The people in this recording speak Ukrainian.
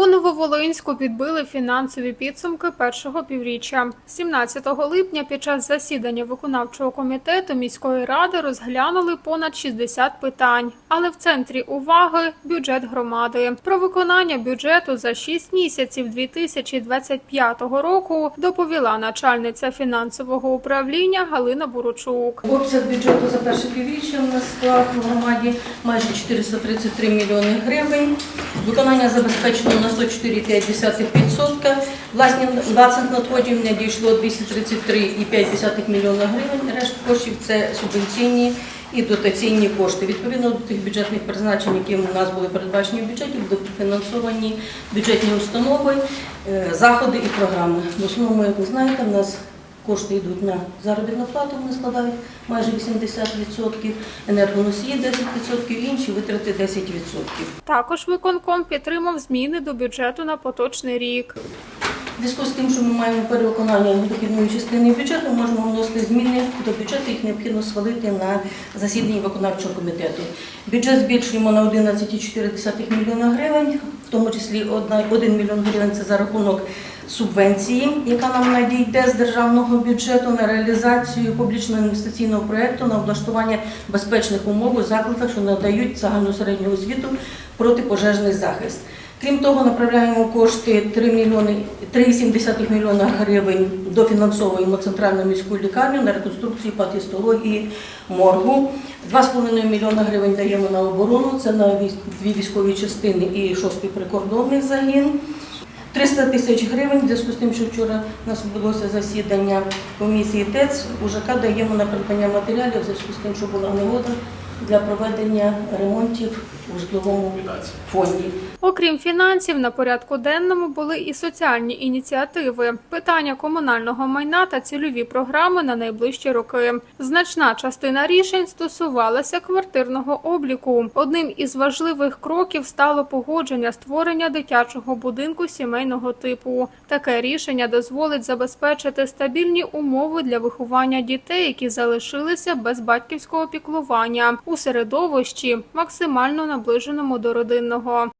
У Нововолинську підбили фінансові підсумки першого півріччя. 17 липня під час засідання виконавчого комітету міської ради розглянули понад 60 питань. Але в центрі уваги бюджет громади. Про виконання бюджету за 6 місяців 2025 року доповіла начальниця фінансового управління Галина Буручук. Обсяг бюджету за перше півріччя у нас склав у громаді майже 433 мільйони гривень. Виконання забезпечено на 104,5%. Власні власних надходжень надійшло 233,5 мільйона гривень. Решт коштів це субвенційні і дотаційні кошти. Відповідно до тих бюджетних призначень, які у нас були передбачені в бюджеті, будуть фінансовані бюджетні установи, е, заходи і програми. В основному, як ви знаєте, в нас Кошти йдуть на заробітну плату, вони складають майже 80%, енергоносії 10%, інші витрати 10%. Також виконком підтримав зміни до бюджету на поточний рік. Зв'язку з тим, що ми маємо перевиконання дохідної частини бюджету, можемо вносити зміни до бюджету, їх необхідно свалити на засіданні виконавчого комітету. Бюджет збільшуємо на 11,4 мільйона гривень, в тому числі 1 мільйон гривень це за рахунок субвенції, яка нам надійде з державного бюджету на реалізацію публічного інвестиційного проєкту на облаштування безпечних умов у закладах, що надають загальну середню освіту протипожежний захист. Крім того, направляємо кошти 3 мільйони 3,7 мільйона гривень дофінансовуємо центральну міську лікарню на реконструкцію патістології моргу. 2,5 мільйона гривень даємо на оборону. Це на дві військові частини і шостий прикордонний загін. 300 тисяч гривень, в зв'язку з тим, що вчора у нас відбулося засідання комісії ТЕЦ, УЖК даємо на придбання матеріалів в зв'язку з тим, що була негода для проведення ремонтів у житловому фонді. Окрім фінансів, на порядку денному були і соціальні ініціативи, питання комунального майна та цільові програми на найближчі роки. Значна частина рішень стосувалася квартирного обліку. Одним із важливих кроків стало погодження створення дитячого будинку сімейного типу. Таке рішення дозволить забезпечити стабільні умови для виховання дітей, які залишилися без батьківського піклування у середовищі, максимально наближеному до родинного.